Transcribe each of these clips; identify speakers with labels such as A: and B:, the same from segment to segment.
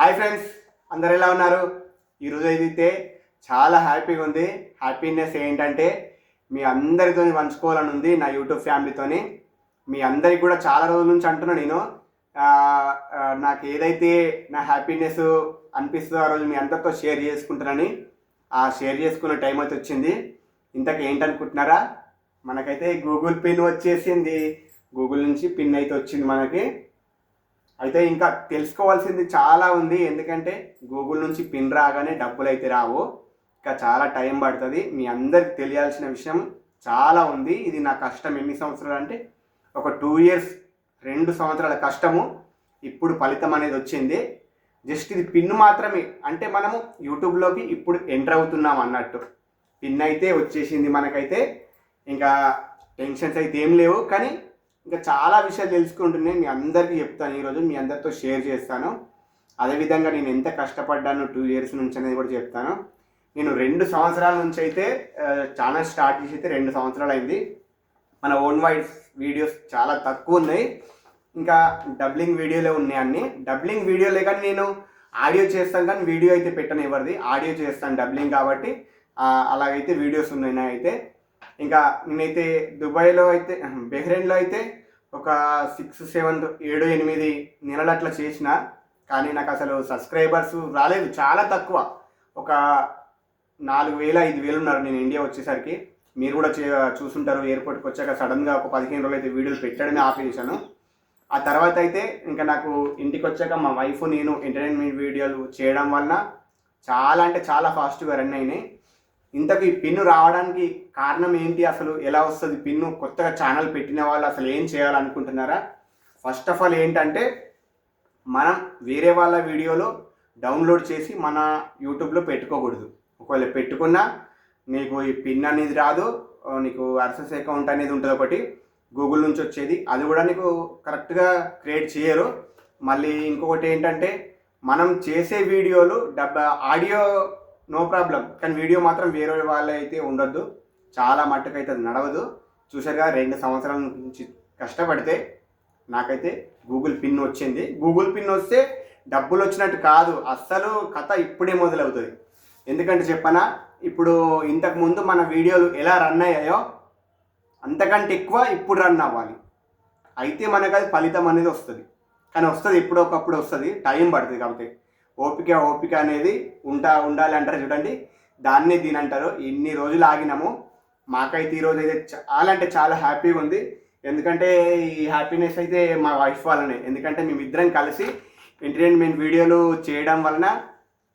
A: Hi friends అందరు ఎలా ఉన్నారు? ఈరోజు అయితే చాలా హ్యాపీగా ఉంది. హ్యాపీనెస్ ఏంటంటే మీ అందరితో పంచుకోవాలని ఉంది నా యూట్యూబ్ ఫ్యామిలీతోని మీ అందరికి కూడా చాలా రోజుల నుంచి అంటున్నా నేను. నాకు ఏదైతే నా హ్యాపీనెస్ అనిపిస్తుందో ఆ రోజు మీ అందరితో షేర్ చేసుకుంటానని. ఆ షేర్ చేసుకునే టైం అయితే వచ్చింది. ఇంతకు ఏంటనుకుంటున్నారా? మనకైతే గూగుల్ పిన్ వచ్చేసింది. గూగుల్ నుంచి పిన్ అయితే వచ్చింది మనకి. అయితే ఇంకా తెలుసుకోవాల్సింది చాలా ఉంది. ఎందుకంటే గూగుల్ నుంచి పిన్ రాగానే డబ్బులు అయితే రావు. ఇంకా చాలా టైం పడుతుంది. మీ అందరికి తెలియాల్సిన విషయం చాలా ఉంది. ఇది నా కష్టం ఎన్ని సంవత్సరాలు అంటే ఒక టూ ఇయర్స్ రెండు సంవత్సరాల కష్టము. ఇప్పుడు ఫలితం అనేది వచ్చింది. జస్ట్ ఇది పిన్ మాత్రమే. అంటే మనము యూట్యూబ్లోకి ఇప్పుడు ఎంటర్ అవుతున్నాం అన్నట్టు. పిన్ అయితే వచ్చేసింది మనకైతే. ఇంకా టెన్షన్స్ అయితే ఏం లేవు. కానీ ఇంకా చాలా విషయాలు తెలుసుకుంటున్నాయి. మీ అందరికీ చెప్తాను. ఈరోజు మీ అందరితో షేర్ చేస్తాను. అదేవిధంగా నేను ఎంత కష్టపడ్డాను టూ ఇయర్స్ నుంచి అనేది కూడా చెప్తాను. నేను రెండు సంవత్సరాల నుంచి అయితే ఛానల్ స్టార్ట్ చేసి అయితే రెండు సంవత్సరాలు అయింది. మన ఓన్ వాయిస్ వీడియోస్ చాలా తక్కువ ఉన్నాయి. ఇంకా డబ్లింగ్ వీడియోలే ఉన్నాయి అన్ని. డబ్లింగ్ వీడియోలే కానీ నేను ఆడియో చేస్తాను కానీ వీడియో అయితే పెట్టను ఎవరిది. ఆడియో చేస్తాను డబ్లింగ్ కాబట్టి అలాగైతే వీడియోస్ ఉన్నాయి నా అయితే ఇంకా నేనైతే దుబాయ్లో అయితే బెహ్రెయిన్లో అయితే ఒక సిక్స్ సెవెన్ ఏడు ఎనిమిది నెలలు అట్లా చేసిన కానీ నాకు అసలు సబ్స్క్రైబర్స్ రాలేదు చాలా తక్కువ. ఒక నాలుగు వేల ఐదు వేలు ఉన్నారు నేను ఇండియా వచ్చేసరికి. మీరు కూడా చే చూసుంటారు ఎయిర్పోర్ట్కి వచ్చాక సడన్గా ఒక పదిహేను రోజులు అయితే వీడియోలు పెట్టడమే ఆపేసాను ఆ తర్వాత అయితే ఇంకా నాకు ఇంటికి వచ్చాక మా వైఫ్ నేను ఎంటర్టైన్మెంట్ వీడియోలు చేయడం వలన చాలా అంటే చాలా ఫాస్ట్గా రన్ అయినాయి. ఇంతకు ఈ పిన్ను రావడానికి కారణం ఏంటి? అసలు ఎలా వస్తుంది? పిన్ను కొత్తగా ఛానల్ పెట్టిన వాళ్ళు అసలు ఏం చేయాలనుకుంటున్నారా? ఫస్ట్ ఆఫ్ ఆల్ ఏంటంటే మనం వేరే వాళ్ళ వీడియోలో డౌన్లోడ్ చేసి మన యూట్యూబ్లో పెట్టుకోకూడదు. ఒకవేళ పెట్టుకున్నా నీకు ఈ పిన్ అనేది రాదు నీకు అర్సెస్ అకౌంట్ అనేది ఉంటుంది ఒకటి గూగుల్ నుంచి వచ్చేది. అది కూడా నీకు కరెక్ట్గా క్రియేట్ చేయరు. మళ్ళీ ఇంకొకటి ఏంటంటే మనం చేసే వీడియోలు డబ్బా ఆడియో నో ప్రాబ్లం. కానీ వీడియో మాత్రం వేరే వాళ్ళు అయితే ఉండొద్దు. చాలా మట్టుకైతే అది నడవదు. చూసారుగా రెండు సంవత్సరాల నుంచి కష్టపడితే నాకైతే గూగుల్ పిన్ వచ్చింది. గూగుల్ పిన్ వస్తే డబ్బులు వచ్చినట్టు కాదు. అస్సలు కథ ఇప్పుడే మొదలవుతుంది. ఎందుకంటే చెప్పనా ఇప్పుడు ఇంతకుముందు మన వీడియోలు ఎలా రన్ అయ్యాయో అంతకంటే ఎక్కువ ఇప్పుడు రన్ అవ్వాలి. అయితే మనకు అది ఫలితం అనేది వస్తుంది. కానీ వస్తుంది ఎప్పుడో ఒకప్పుడు వస్తుంది. టైం పడుతుంది కాబట్టి. ఓపిక ఓపిక అనేది ఉంటా ఉండాలి అంటారు చూడండి. దాన్నే దీని అంటారు. ఇన్ని రోజులు ఆగినాము. మాకైతే ఈరోజు అయితే చాలా అంటే చాలా హ్యాపీగా ఉంది. ఎందుకంటే ఈ హ్యాపీనెస్ అయితే మా వైఫ్ వల్లనే. ఎందుకంటే మేమిద్దరం కలిసి ఎంటర్టైన్మెంట్ వీడియోలు చేయడం వలన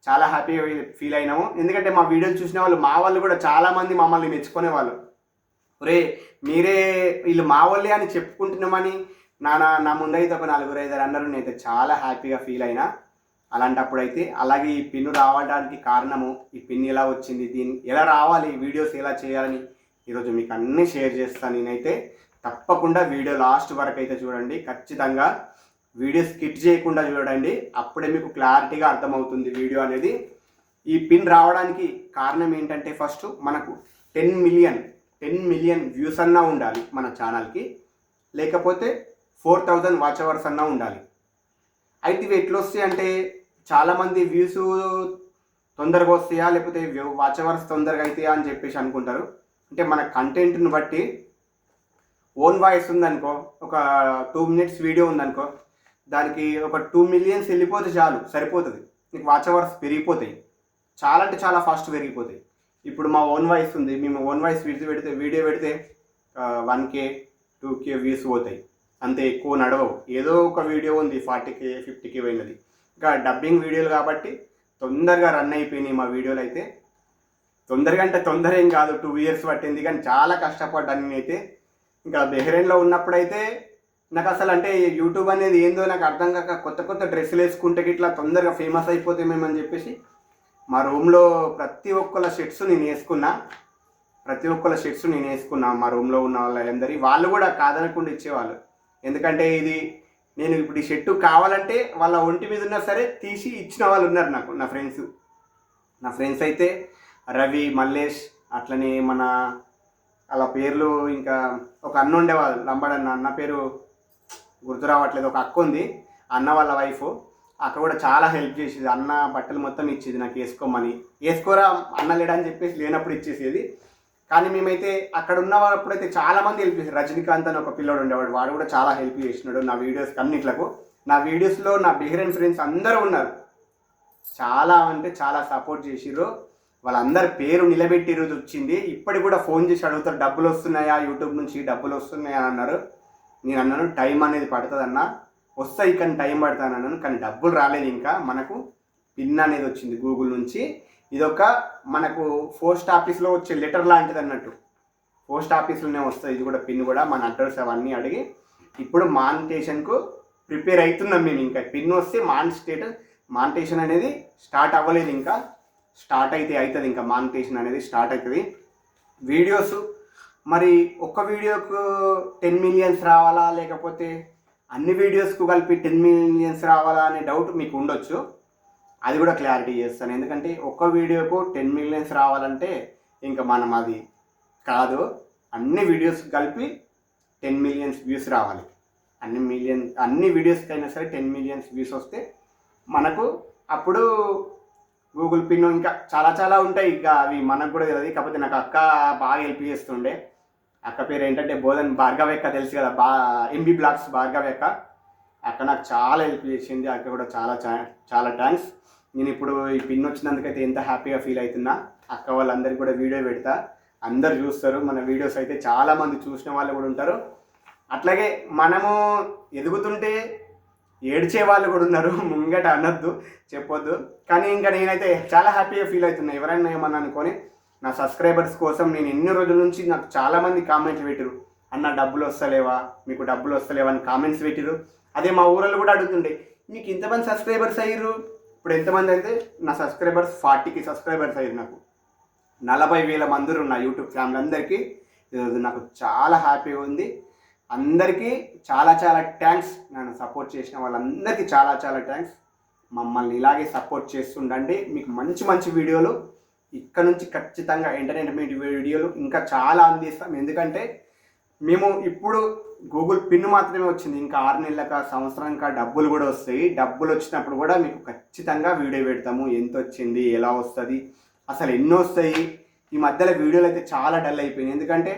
A: చాలా హ్యాపీగా ఫీల్ అయినాము. ఎందుకంటే మా వీడియోలు చూసిన వాళ్ళు మా వాళ్ళు కూడా చాలామంది మమ్మల్ని మెచ్చుకునే వాళ్ళు ఒరే మీరే వీళ్ళు మా వాళ్ళే అని చెప్పుకుంటున్నామని నా నా నా ముందైతే ఒక నలుగురు ఐదు అన్నారు. నేనైతే చాలా హ్యాపీగా ఫీల్ అయినా. అలాంటప్పుడైతే అలాగే ఈ పిన్ను రావడానికి కారణము ఈ పిన్ ఎలా వచ్చింది దీన్ని ఎలా రావాలి వీడియోస్ ఎలా చేయాలని ఈరోజు మీకు అన్నీ షేర్ చేస్తాను. నేనైతే తప్పకుండా వీడియో లాస్ట్ వరకు అయితే చూడండి. ఖచ్చితంగా వీడియో స్కిట్ చేయకుండా చూడండి. అప్పుడే మీకు క్లారిటీగా అర్థమవుతుంది వీడియో అనేది. ఈ పిన్ రావడానికి కారణం ఏంటంటే ఫస్ట్ మనకు ten million ten million views అన్నా ఉండాలి మన ఛానల్కి. లేకపోతే ఫోర్ థౌజండ్ వాచ్ అవర్స్ అన్నా ఉండాలి. అయితే ఇవి ఎట్లా వస్తాయి అంటే చాలామంది వ్యూస్ తొందరగా వస్తాయా? లేకపోతే వాచ్ అవర్స్ తొందరగా అవుతాయా అని చెప్పేసి అనుకుంటారు. అంటే మన కంటెంట్ని బట్టి ఓన్ వాయిస్ ఉందనుకో ఒక టూ మినిట్స్ వీడియో ఉందనుకో దానికి ఒక టూ మిలియన్స్ వెళ్ళిపోతే చాలు సరిపోతుంది. నీకు వాచ్ అవర్స్ పెరిగిపోతాయి. చాలా అంటే చాలా ఫాస్ట్ పెరిగిపోతాయి. ఇప్పుడు మా ఓన్ వాయిస్ ఉంది. మేము ఓన్ వాయిస్ వీడియో పెడితే వీడియో పెడితే one K two K views పోతాయి. అంతే ఎక్కువ నడవవు. ఏదో ఒక వీడియో ఉంది ఫార్టీకి ఫిఫ్టీకి పోయినది. ఇంకా డబ్బింగ్ వీడియోలు కాబట్టి తొందరగా రన్ అయిపోయినాయి మా వీడియోలు అయితే. తొందరగా అంటే తొందర ఏం కాదు టూ ఇయర్స్ పట్టింది కానీ చాలా కష్టపడ్డాను నేనైతే. ఇంకా బెహ్రెయిన్లో ఉన్నప్పుడైతే నాకు అసలు అంటే యూట్యూబ్ అనేది ఏందో నాకు అర్థం కాక కొత్త కొత్త డ్రెస్సులు వేసుకుంటే ఇట్లా తొందరగా ఫేమస్ అయిపోతే మేమని చెప్పేసి మా రూమ్లో ప్రతి ఒక్కళ్ళ షర్ట్స్ నేను వేసుకున్నా. ప్రతి ఒక్కళ్ళ షర్ట్స్ నేను వేసుకున్నా మా రూమ్లో ఉన్న వాళ్ళందరి. వాళ్ళు కూడా కాదనకుండా ఇచ్చేవాళ్ళు. ఎందుకంటే ఇది నేను ఇప్పుడు ఈ షర్టు కావాలంటే వాళ్ళ ఒంటి మీద ఉన్నా సరే తీసి ఇచ్చిన వాళ్ళు ఉన్నారు నాకు నా ఫ్రెండ్స్. నా ఫ్రెండ్స్ అయితే రవి మల్లేష్ అట్లనే మన వాళ్ళ పేర్లు ఇంకా ఒక అన్న ఉండేవాళ్ళు లంబడన్న అన్న. పేరు గుర్తు రావట్లేదు ఒక అక్క ఉంది అన్న వాళ్ళ వైఫ్ అక్క కూడా చాలా హెల్ప్ చేసేది అన్న బట్టలు మొత్తం ఇచ్చేది నాకు వేసుకోమని. వేసుకోరా అన్న లేడా అని చెప్పేసి లేనప్పుడు ఇచ్చేసేది. కానీ మేమైతే అక్కడ ఉన్న వాళ్ళప్పుడైతే చాలా మంది హెల్ప్ చేశారు. రజనీకాంత్ అని ఒక పిల్లడు ఉండేవాడు. వాడు కూడా చాలా హెల్ప్ చేసినాడు నా వీడియోస్ అన్నిట్లకు. నా వీడియోస్లో నా బిహేరియన్ ఫ్రెండ్స్ అందరూ ఉన్నారు. చాలా అంటే చాలా సపోర్ట్ చేసిర్రు. వాళ్ళందరి పేరు నిలబెట్టి రోజు వచ్చింది. ఇప్పటికి కూడా ఫోన్ చేసి అడుగుతారు డబ్బులు వస్తున్నాయా? యూట్యూబ్ నుంచి డబ్బులు వస్తున్నాయా? అని అన్నారు. నేను అన్నాను టైం అనేది పడుతుంది అన్న వస్తాయి కానీ టైం పడుతుంది అన్నాను కానీ డబ్బులు రాలేదు ఇంకా. మనకు పిన్ అనేది వచ్చింది గూగుల్ నుంచి. ఇదొక మనకు పోస్ట్ ఆఫీస్లో వచ్చే లెటర్ లాంటిది అన్నట్టు. పోస్ట్ ఆఫీస్లోనే వస్తుంది ఇది కూడా పిన్ కూడా. మన అడ్రస్ అవన్నీ అడిగి ఇప్పుడు మానిటేషన్కు ప్రిపేర్ అవుతున్నాం మేము ఇంకా. పిన్ వస్తే మాన్ స్టేటస్ మానిటేషన్ అనేది స్టార్ట్ అవ్వలేదు ఇంకా. స్టార్ట్ అయితే అవుతుంది ఇంకా మానిటేషన్ అనేది స్టార్ట్ అవుతుంది వీడియోస్ మరి ఒక్క వీడియోకు టెన్ మిలియన్స్ రావాలా? లేకపోతే అన్ని వీడియోస్కు కలిపి టెన్ మిలియన్స్ రావాలా? అనే డౌట్ మీకు ఉండొచ్చు. అది కూడా క్లారిటీ చేస్తాను. ఎందుకంటే ఒక్క వీడియోకు టెన్ మిలియన్స్ రావాలంటే ఇంకా మనం అది కాదు అన్ని వీడియోస్ కలిపి టెన్ మిలియన్స్ వ్యూస్ రావాలి. అన్ని మిలియన్ అన్ని వీడియోస్కి అయినా సరే టెన్ మిలియన్స్ వ్యూస్ వస్తే మనకు అప్పుడు గూగుల్ పిన్ ఇంకా చాలా చాలా ఉంటాయి. ఇక అవి మనకు కూడా తెలియదు. కాకపోతే నాకు అక్క బాగా హెల్ప్ చేస్తుండే. అక్క పేరు ఏంటంటే బోధన్ భార్గవెక్క తెలుసు కదా బా ఎంబీ బ్లాక్స్ భార్గవెక్క అక్క. నాకు చాలా హెల్ప్ చేసింది. అక్క కూడా చాలా చా- చాలా థ్యాంక్స్ నేను ఇప్పుడు ఈ పిన్ వచ్చినందుకైతే ఎంత హ్యాపీగా ఫీల్ అవుతున్నా. అక్క వాళ్ళందరికీ కూడా వీడియో పెడతా. అందరు చూస్తారు. మన వీడియోస్ అయితే చాలామంది చూసిన వాళ్ళు కూడా ఉంటారు. అట్లాగే మనము ఎదుగుతుంటే ఏడ్చే వాళ్ళు కూడా ఉన్నారు. ముంగట అనొద్దు చెప్పొద్దు. కానీ ఇంకా నేనైతే చాలా హ్యాపీగా ఫీల్ అవుతున్నా. ఎవరైనా ఏమన్నా అనుకొని నా సబ్స్క్రైబర్స్ కోసం నేను ఎన్ని రోజుల నుంచి నాకు చాలామంది కామెంట్స్ కామెంట్లు పెట్టిరు అన్న డబ్బులు వస్తలేవా? మీకు డబ్బులు వస్తలేవా? అని కామెంట్స్ పెట్టిరు అదే మా ఊళ్ళో కూడా అడుగుతుండే మీకు ఇంతమంది సబ్స్క్రైబర్స్ అయ్యారు ఇప్పుడు ఎంతమంది అయితే నా సబ్స్క్రైబర్స్ ఫార్టీకి సబ్స్క్రైబర్స్ అయ్యారు నాకు? నలభై వేల మంది ఉన్నారు నా యూట్యూబ్ ఫ్యామిలీ అందరికీ. ఈరోజు నాకు చాలా హ్యాపీగా ఉంది. అందరికీ చాలా చాలా థ్యాంక్స్ నన్ను సపోర్ట్ చేసిన వాళ్ళందరికీ చాలా చాలా థ్యాంక్స్ మమ్మల్ని ఇలాగే సపోర్ట్ చేస్తుండండి. మీకు మంచి మంచి వీడియోలు ఇక్కడ నుంచి ఖచ్చితంగా ఎంటర్టైన్మెంట్ వీడియోలు ఇంకా చాలా అందిస్తాం. ఎందుకంటే మేము ఇప్పుడు గూగుల్ పిన్ మాత్రమే వచ్చింది. ఇంకా ఆరు నెలలక సంవత్సరానికి డబ్బులు కూడా వస్తాయి. డబ్బులు వచ్చినప్పుడు కూడా మీకు ఖచ్చితంగా వీడియో పెడతాము. ఎంత వచ్చింది ఎలా వస్తుంది అసలు ఎన్ని వస్తాయి? ఈ మధ్యలో వీడియోలు అయితే చాలా డల్ అయిపోయినాయి. ఎందుకంటే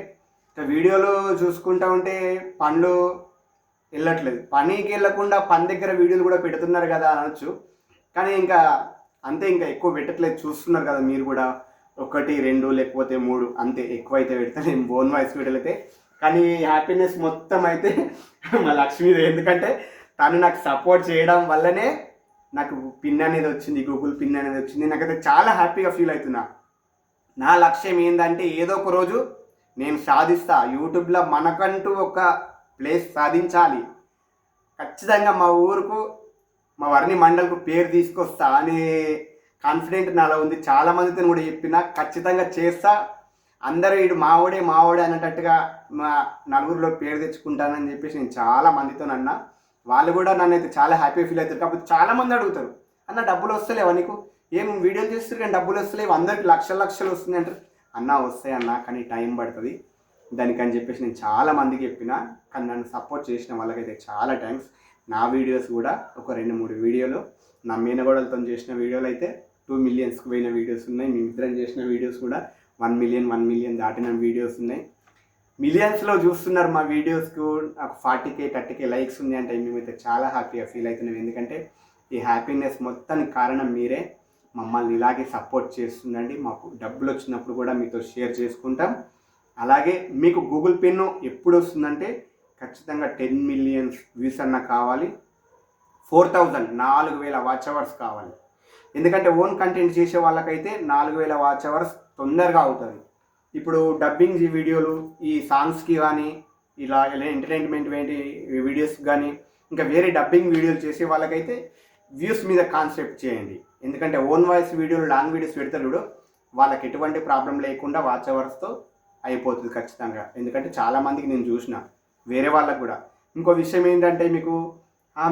A: వీడియోలు చూసుకుంటా ఉంటే పనులు వెళ్ళట్లేదు. పనికి వెళ్ళకుండా పని దగ్గర వీడియోలు కూడా పెడుతున్నారు కదా అనొచ్చు. కానీ ఇంకా అంతే ఇంకా ఎక్కువ పెట్టట్లేదు. చూస్తున్నారు కదా మీరు కూడా. ఒకటి రెండు లేకపోతే మూడు అంతే. ఎక్కువ అయితే పెడతాను బోన్ వాయిస్ వీడియోలు అయితే. కానీ హ్యాపీనెస్ మొత్తం అయితే మా లక్ష్మీదే. ఎందుకంటే తను నాకు సపోర్ట్ చేయడం వల్లనే నాకు పిన్ అనేది వచ్చింది గూగుల్ పిన్ అనేది వచ్చింది. నాకైతే చాలా హ్యాపీగా ఫీల్ అవుతున్నా. నా లక్ష్యం ఏంటంటే ఏదో ఒక రోజు నేను సాధిస్తా. యూట్యూబ్లో మనకంటూ ఒక ప్లేస్ సాధించాలి. ఖచ్చితంగా మా ఊరుకు మా వర్ణి మండల్కు పేరు తీసుకొస్తా అనే కాన్ఫిడెంట్ నాలో ఉంది. చాలామందితో కూడా చెప్పిన ఖచ్చితంగా చేస్తా. అందరూ వీడు మావోడే మావోడే అన్నట్టుగా మా నలుగురిలో పేరు తెచ్చుకుంటానని చెప్పేసి నేను చాలా మందితో అన్నా వాళ్ళు కూడా నన్ను అయితే చాలా హ్యాపీ ఫీల్ అవుతారు. కాకపోతే చాలా మంది అడుగుతారు అన్న డబ్బులు వస్తలేవా నీకు? ఏం వీడియోలు చేస్తారు కానీ డబ్బులు వస్తలేవు అందరికి లక్షల లక్షలు వస్తుంది అంటారు. అన్న వస్తాయి అన్న కానీ టైం పడుతుంది. దానికని చెప్పేసి నేను చాలా మందికి చెప్పిన కానీ నన్ను సపోర్ట్ చేసిన వాళ్ళకైతే చాలా థ్యాంక్స్ నా వీడియోస్ కూడా ఒక రెండు మూడు వీడియోలు నా మీనగోడలతో చేసిన వీడియోలు అయితే టూ మిలియన్స్కి పోయిన వీడియోస్ ఉన్నాయి. మేమిద్దరం చేసిన వీడియోస్ కూడా వన్ మిలియన్ వన్ మిలియన్ దాటిన వీడియోస్ ఉన్నాయి. మిలియన్స్లో చూస్తున్నారు మా వీడియోస్కు నాకు forty K thirty K likes ఉంది అంటే మేమైతే చాలా హ్యాపీగా ఫీల్ అవుతున్నాం. ఎందుకంటే ఈ హ్యాపీనెస్ మొత్తానికి కారణం మీరే. మమ్మల్ని ఇలాగే సపోర్ట్ చేస్తుండండి మాకు డబ్బులు వచ్చినప్పుడు కూడా మీతో షేర్ చేసుకుంటాం. అలాగే మీకు గూగుల్ పిన్ ఎప్పుడు వస్తుందంటే ఖచ్చితంగా టెన్ మిలియన్స్ వ్యూస్ అన్న కావాలి. ఫోర్ థౌజండ్ నాలుగు వేల వాచ్ అవర్స్ కావాలి. ఎందుకంటే ఓన్ కంటెంట్ చేసే వాళ్ళకైతే నాలుగు వేల వాచ్ అవర్స్ తొందరగా అవుతుంది. ఇప్పుడు డబ్బింగ్ వీడియోలు ఈ సాంగ్స్కి కానీ ఇలా ఇలా ఎంటర్టైన్మెంట్ ఏంటి వీడియోస్ కానీ ఇంకా వేరే డబ్బింగ్ వీడియోలు చేసే వాళ్ళకైతే వ్యూస్ మీద కాన్సెప్ట్ చేయండి. ఎందుకంటే ఓన్ వాయిస్ వీడియోలు లాంగ్ వీడియోస్ పెడతారు చూడు వాళ్ళకి ఎటువంటి ప్రాబ్లం లేకుండా వాచ్ అవర్స్తో అయిపోతుంది ఖచ్చితంగా. ఎందుకంటే చాలామందికి నేను చూసిన వేరే వాళ్ళకు కూడా. ఇంకో విషయం ఏంటంటే మీకు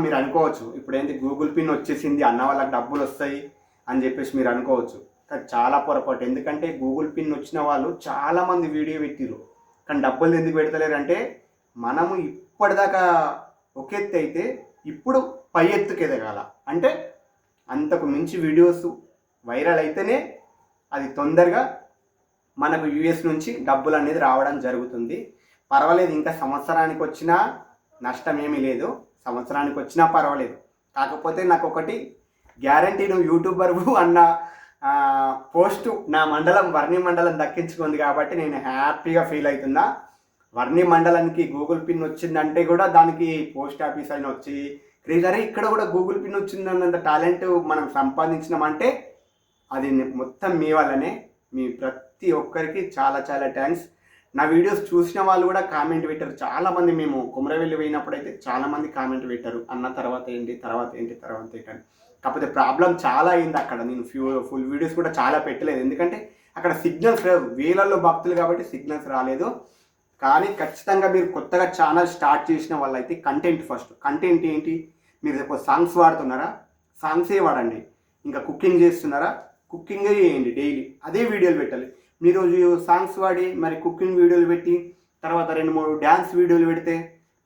A: మీరు అనుకోవచ్చు ఇప్పుడు ఏంటి గూగుల్ పిన్ వచ్చేసింది అన్న వాళ్ళకి డబ్బులు వస్తాయి అని చెప్పేసి మీరు అనుకోవచ్చు. చాలా పొరపాటు. ఎందుకంటే గూగుల్ పిన్ వచ్చిన వాళ్ళు చాలామంది వీడియో పెట్టిరు కానీ డబ్బులు ఎందుకు పెడతలేరు అంటే మనము ఇప్పటిదాకా ఒక ఎత్తు అయితే ఇప్పుడు పై ఎత్తుకు ఎదగాల. అంటే అంతకు మించి వీడియోస్ వైరల్ అయితేనే అది తొందరగా మనకు యుఎస్ నుంచి డబ్బులు అనేది రావడం జరుగుతుంది. పర్వాలేదు ఇంకా సంవత్సరానికి వచ్చినా నష్టం ఏమీ లేదు. సంవత్సరానికి వచ్చినా పర్వాలేదు. కాకపోతే నాకు ఒకటి గ్యారంటీ నువ్వు యూట్యూబర్ అన్న పోస్టు నా మండలం వర్ణి మండలం దక్కించుకుంది కాబట్టి నేను హ్యాపీగా ఫీల్ అవుతున్నా. వర్ణి మండలానికి గూగుల్ పిన్ వచ్చిందంటే కూడా దానికి పోస్ట్ ఆఫీస్ అయిన వచ్చి క్రీజరే ఇక్కడ కూడా గూగుల్ పిన్ వచ్చిందన్నంత టాలెంట్ మనం సంపాదించినామంటే అది మొత్తం మీ వల్లనే మీ ప్రతి ఒక్కరికి చాలా చాలా థ్యాంక్స్. నా వీడియోస్ చూసిన వాళ్ళు కూడా కామెంట్ పెట్టారు. చాలామంది మేము కుమరవెల్లి పోయినప్పుడు అయితే చాలామంది కామెంట్ పెట్టారు. అన్న తర్వాత ఏంటి తర్వాత ఏంటి తర్వాత ఏంటి అని. కాకపోతే ప్రాబ్లం చాలా అయింది అక్కడ. నేను ఫ్యూ ఫుల్ వీడియోస్ కూడా చాలా పెట్టలేదు. ఎందుకంటే అక్కడ సిగ్నల్స్ లేవు వేలల్లో భక్తులు కాబట్టి సిగ్నల్స్ రాలేదు. కానీ ఖచ్చితంగా మీరు కొత్తగా ఛానల్ స్టార్ట్ చేసిన వాళ్ళైతే కంటెంట్ ఫస్ట్ కంటెంట్ ఏంటి? మీరు రేపు సాంగ్స్ వాడుతున్నారా? సాంగ్సే వాడండి. ఇంకా కుకింగ్ చేస్తున్నారా? కుకింగే చేయండి డైలీ అదే వీడియోలు పెట్టాలి. మీరు సాంగ్స్ వాడి మరి కుకింగ్ వీడియోలు పెట్టి తర్వాత రెండు మూడు డ్యాన్స్ వీడియోలు పెడితే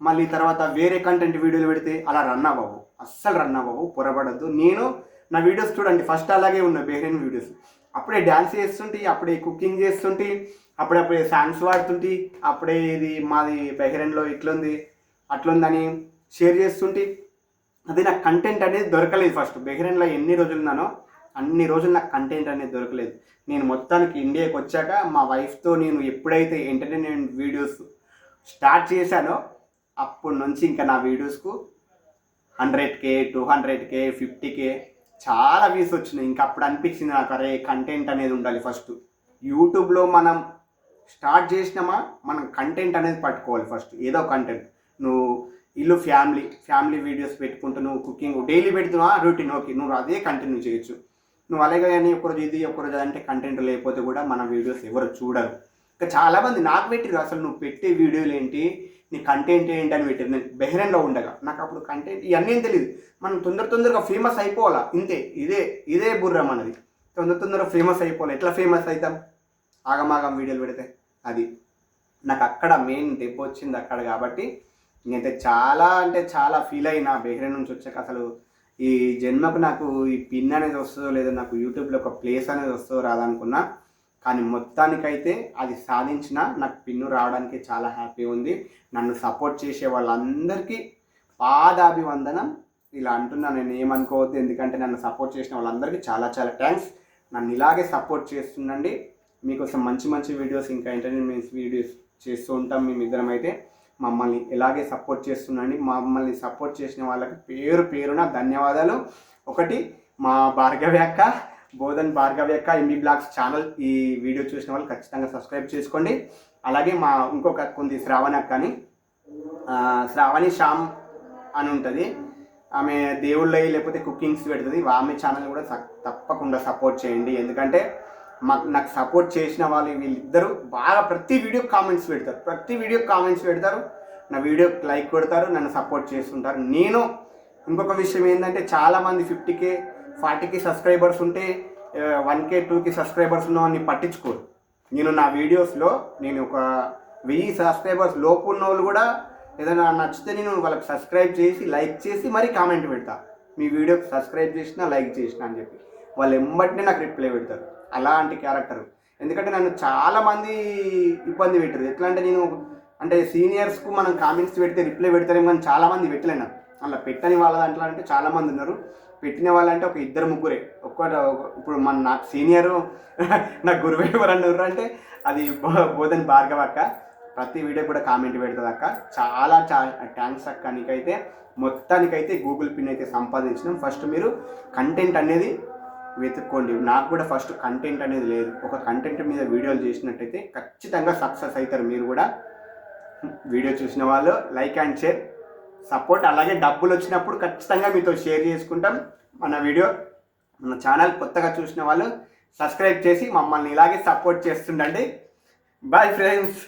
A: మళ్ళీ తర్వాత వేరే కంటెంట్ వీడియోలు పెడితే అలా రన్ అవ్వవు. అస్సలు రన్ అవ్వవు. పొరపడద్దు. నేను నా వీడియోస్ చూడండి. ఫస్ట్ అలాగే ఉన్న బెహ్రెయిన్ వీడియోస్ అప్పుడే డ్యాన్స్ చేస్తుంటే అప్పుడే కుకింగ్ చేస్తుంటే అప్పుడప్పుడే సాంగ్స్ పాడుతుంటే అప్పుడే ఇది మాది బెహ్రెయిన్లో ఇట్లుంది అట్లుందని షేర్ చేస్తుంటే. అది నాకు కంటెంట్ అనేది దొరకలేదు ఫస్ట్ బెహ్రెయిన్లో ఎన్ని రోజులు ఉన్నానో అన్ని రోజులు నాకు కంటెంట్ అనేది దొరకలేదు. నేను మొత్తానికి ఇండియాకి వచ్చాక మా వైఫ్తో నేను ఎప్పుడైతే ఎంటర్టైన్మెంట్ వీడియోస్ స్టార్ట్ చేశానో అప్పటి నుంచి ఇంకా నా వీడియోస్కు hundred K two hundred K fifty K చాలా వ్యూస్ వచ్చినాయి. ఇంకా అప్పుడు అనిపించింది నాకు అరే కంటెంట్ అనేది ఉండాలి ఫస్ట్ యూట్యూబ్లో మనం స్టార్ట్ చేసినామా మనం కంటెంట్ అనేది పట్టుకోవాలి ఫస్ట్ ఏదో కంటెంట్ నువ్వు ఇల్లు ఫ్యామిలీ ఫ్యామిలీ వీడియోస్ పెట్టుకుంటూ నువ్వు కుకింగ్ డైలీ పెడుతున్నావా రొటీన్ ఓకే నువ్వు అదే కంటిన్యూ చేయొచ్చు. నువ్వు అలాగే కానీ ఒకరోజు ఇది ఒకరోజు అంటే కంటెంట్ లేకపోతే కూడా మన వీడియోస్ ఎవరు చూడరు. ఇంకా చాలామంది నాకు పెట్టిరు అసలు నువ్వు పెట్టే వీడియోలు ఏంటి నీ కంటెంట్ ఏంటి అని పెట్టిరు నేను బెహ్రెన్లో ఉండగా. నాకు అప్పుడు కంటెంట్ ఇవన్నీ ఏం తెలియదు మనం తొందర తొందరగా ఫేమస్ అయిపోవాలా? ఇంతే. ఇదే ఇదే బుర్ర మనది. తొందర తొందరగా ఫేమస్ అయిపోవాలి. ఎట్లా ఫేమస్ అవుతాం? ఆగమాగం వీడియోలు పెడితే. అది. నాకు అక్కడ మెయిన్ దెబ్బ వచ్చింది అక్కడ కాబట్టి నేనైతే చాలా అంటే చాలా ఫీల్ అయినా బెహ్రెన్ నుంచి వచ్చాక అసలు ఈ జన్మకు నాకు ఈ పిన్ అనేది వస్తుందో లేదో నాకు యూట్యూబ్లో ఒక ప్లేస్ అనేది వస్తుందో రాదనుకున్నా కానీ మొత్తానికైతే అది సాధించిన నాకు పిన్ను రావడానికి చాలా హ్యాపీ ఉంది. నన్ను సపోర్ట్ చేసే వాళ్ళందరికీ పాదాభివందనం. ఇలా అంటున్నా నేను ఏమనుకోవద్దు. ఎందుకంటే నన్ను సపోర్ట్ చేసిన వాళ్ళందరికీ చాలా చాలా థ్యాంక్స్. నన్ను ఇలాగే సపోర్ట్ చేస్తుండండి. మీకోసం మంచి మంచి వీడియోస్ ఇంకా ఎంటర్టైన్మెంట్స్ వీడియోస్ చేస్తూ ఉంటాం మేమిద్దరం అయితే. మమ్మల్ని ఇలాగే సపోర్ట్ చేస్తుండండి. మమ్మల్ని సపోర్ట్ చేసిన వాళ్ళకి పేరు పేరున ధన్యవాదాలు. ఒకటి మా భార్గవి అక్క. బోధన్ భార్గవ్ యొక్క ఎంబీ బ్లాగ్స్ ఛానల్ ఈ వీడియో చూసిన వాళ్ళు ఖచ్చితంగా సబ్స్క్రైబ్ చేసుకోండి. అలాగే మా ఇంకొక ఉంది శ్రావణి అక్క అని శ్రావణి శ్యామ్ అని ఉంటుంది. ఆమె దేవుళ్ళై లేకపోతే కుకింగ్స్ పెడుతుంది. ఆమె ఛానల్ కూడా తప్పకుండా సపోర్ట్ చేయండి. ఎందుకంటే మాకు నాకు సపోర్ట్ చేసిన వాళ్ళు వీళ్ళిద్దరూ బాగా ప్రతి వీడియో కామెంట్స్ పెడతారు. ప్రతి వీడియో కామెంట్స్ పెడతారు. నా వీడియోకి లైక్ కొడతారు. నన్ను సపోర్ట్ చేస్తుంటారు. నేను ఇంకొక విషయం ఏంటంటే చాలామంది ఫిఫ్టీకే ఫార్టీకి సబ్స్క్రైబర్స్ ఉంటే వన్ కే టూకి సబ్స్క్రైబర్స్ ఉన్నవన్నీ పట్టించుకోరు నేను నా వీడియోస్లో నేను ఒక వెయ్యి సబ్స్క్రైబర్స్ లోపు ఉన్న వాళ్ళు కూడా ఏదైనా నచ్చితే నేను వాళ్ళకి సబ్స్క్రైబ్ చేసి లైక్ చేసి మరీ కామెంట్ పెడతా. మీ వీడియోకి సబ్స్క్రైబ్ చేసిన లైక్ చేసిన అని చెప్పి. వాళ్ళు ఎంబటినే నాకు రిప్లై పెడతారు. అలాంటి క్యారెక్టర్. ఎందుకంటే నన్ను చాలామంది ఇబ్బంది పెట్టారు. ఎట్లా అంటే నేను అంటే సీనియర్స్కు మనం కామెంట్స్ పెడితే రిప్లై పెడతారేమో కానీ చాలామంది పెట్టలేను అలా పెట్టని వాళ్ళ దాంట్లో అంటే చాలామంది ఉన్నారు. పెట్టిన వాళ్ళంటే ఒక ఇద్దరు ముగ్గురే. ఒక్కట ఇప్పుడు మన నాకు సీనియరు నా గురువు ఎవరు అన్నారు అంటే అది బోధన్ భార్గవ్ అక్క. ప్రతి వీడియో కూడా కామెంట్ పెడుతుంది అక్క. చాలా చా థ్యాంక్స్ అక్క నీకైతే. మొత్తానికైతే గూగుల్ పిన్ అయితే సంపాదించినాం. ఫస్ట్ మీరు కంటెంట్ అనేది వెతుక్కోండి. నాకు కూడా ఫస్ట్ కంటెంట్ అనేది లేదు. ఒక కంటెంట్ మీద వీడియోలు చేసినట్టయితే ఖచ్చితంగా సక్సెస్ అవుతారు మీరు కూడా. వీడియో చూసిన వాళ్ళు లైక్ అండ్ షేర్. సపోర్ట్ అలాగే డబ్బులు వచ్చినప్పుడు ఖచ్చితంగా మీతో షేర్ చేసుకుంటాం. మన వీడియో మన ఛానల్ కొత్తగా చూసిన వాళ్ళు సబ్స్క్రైబ్ చేసి మమ్మల్ని ఇలాగే సపోర్ట్ చేస్తుండండి. Bye friends